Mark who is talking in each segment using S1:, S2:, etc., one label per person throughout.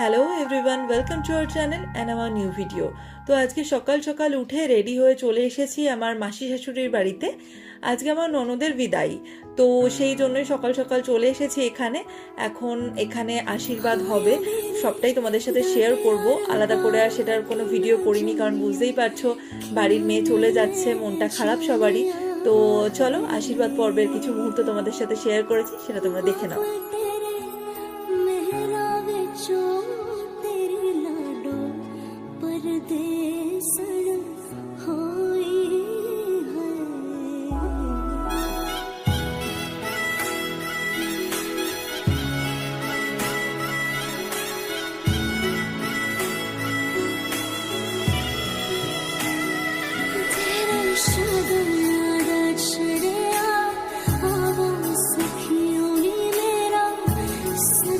S1: Hello everyone welcome to our channel and আমার new video তো আজকে সকাল সকাল উঠে রেডি হয়ে চলে এসেছি আমার মাসি শাশুড়ির বাড়িতে। আজকে আমার ননদের বিদায়। তো সেই জন্যই সকাল সকাল চলে এসেছি এখানে। এখন এখানে আশীর্বাদ হবে। সবটাই তোমাদের সাথে শেয়ার করব। আলাদা করে আর সেটার কোনো ভিডিও করিনি, কারণ বুঝতেই পারছ বাড়ির মেয়ে চলে যাচ্ছে, মনটা খারাপ সবারই। তো চলো আশীর্বাদ পর্বের কিছু মুহূর্ত তোমাদের সাথে শেয়ার করেছি, সেটা তোমরা দেখে নাও।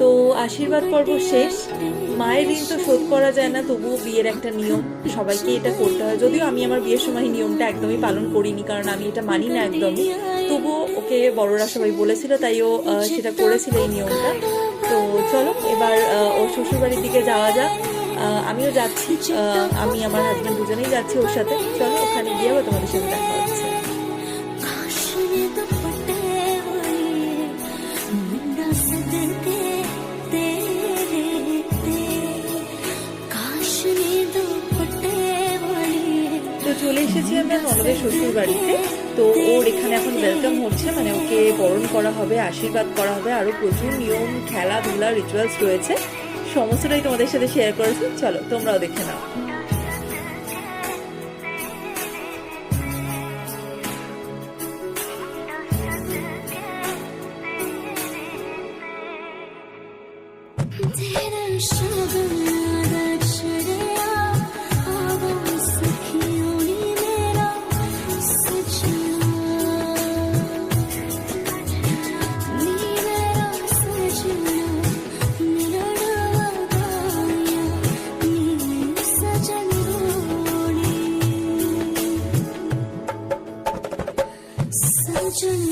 S1: তো আশীর্বাদ পর্ব শেষ। মায়ের ঋণ তো শোধ করা যায় না, তবুও বিয়ের একটা নিয়ম। সবাইকে এটা করতে হয়। যদিও আমি আমার বিয়ের সময় নিয়মটা একদমই পালন করিনি, কারণ আমি এটা মানি না একদমই। তবুও ওকে বড়রা সবাই বলেছিল, তাই ও সেটা করেছিল এই নিয়মটা। তো চলো, এবার ওর শ্বশুরবাড়ির দিকে যাওয়া যাক। আমিও যাচ্ছি আমি আমার হাজব্যান্ড দুজনেই যাচ্ছি ওর সাথে। চলো, ওখানে গিয়ে আবার তোমাদের সাথে দেখা হচ্ছে। চলে এসেছি আমি ননদের শ্বশুর বাড়িতে। তো ওর এখানে এখন ওয়েলকাম হচ্ছে মানে ওকে বরণ করা হবে, আশীর্বাদ করা হবে। আরও প্রচুর নিয়ম, খেলাধুলা রিচুয়ালস রয়েছে। সমস্তটাই তোমাদের সাথে শেয়ার করেছি। চলো তোমরাও দেখে নাও।
S2: you?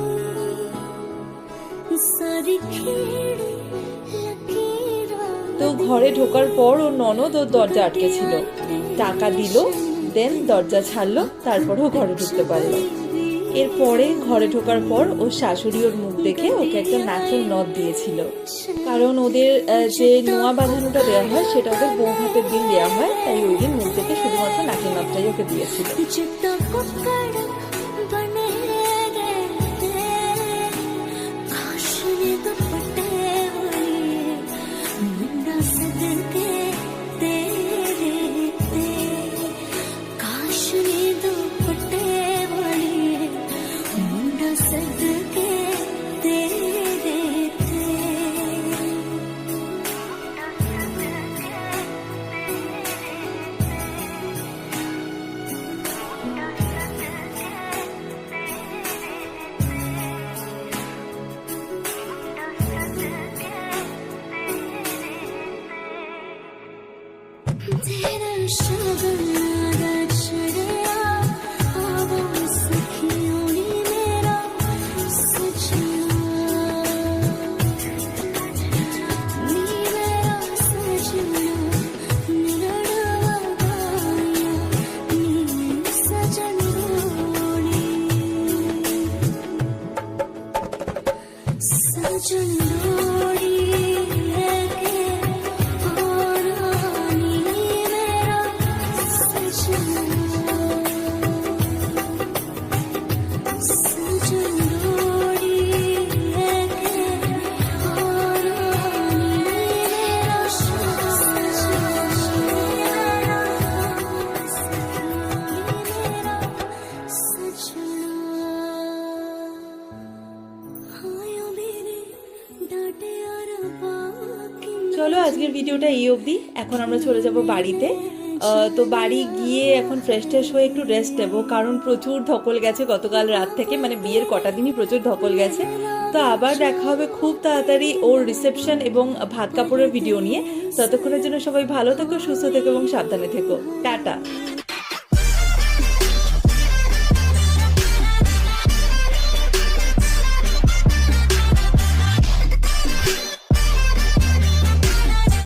S2: তো
S1: ঘরে ঢোকার পর ও ননদ ওর দরজা আটকেছিল টাকা দিল দেন দরজা ছাড়লো, তারপর ও ঘরে ঢুকতে পারল। এরপরে ঘরে ঢোকার পর ওর শাশুড়ি ওর মুখ দেখে ওকে একটা নাকের নদ দিয়েছিল। কারণ ওদের যে নোয়া বাঁধানোটা দেওয়া হয়, সেটা ওদের বউ হাতের দিন দেওয়া হয়, তাই ওই দিন মুখ দেখে শুধুমাত্র নাকের নদটাই ওকে দিয়েছিল। আজকের ভিডিওটা এই অবধি। এখন আমরা চলে যাব বাড়িতে। তো বাড়ি গিয়ে এখন ফ্রেশ ট্রেশ হয়ে একটু রেস্ট নেব, কারণ প্রচুর ধকল গেছে গতকাল রাত থেকে মানে বিয়ের কটা দিনই প্রচুর ধকল গেছে। তো আবার দেখা হবে খুব তাড়াতাড়ি ওর রিসেপশন এবং ভাত কাপড়ের ভিডিও নিয়ে। ততক্ষণের জন্য সবাই ভালো থেকো, সুস্থ থেকো এবং সাবধানে থেকো। টাটা।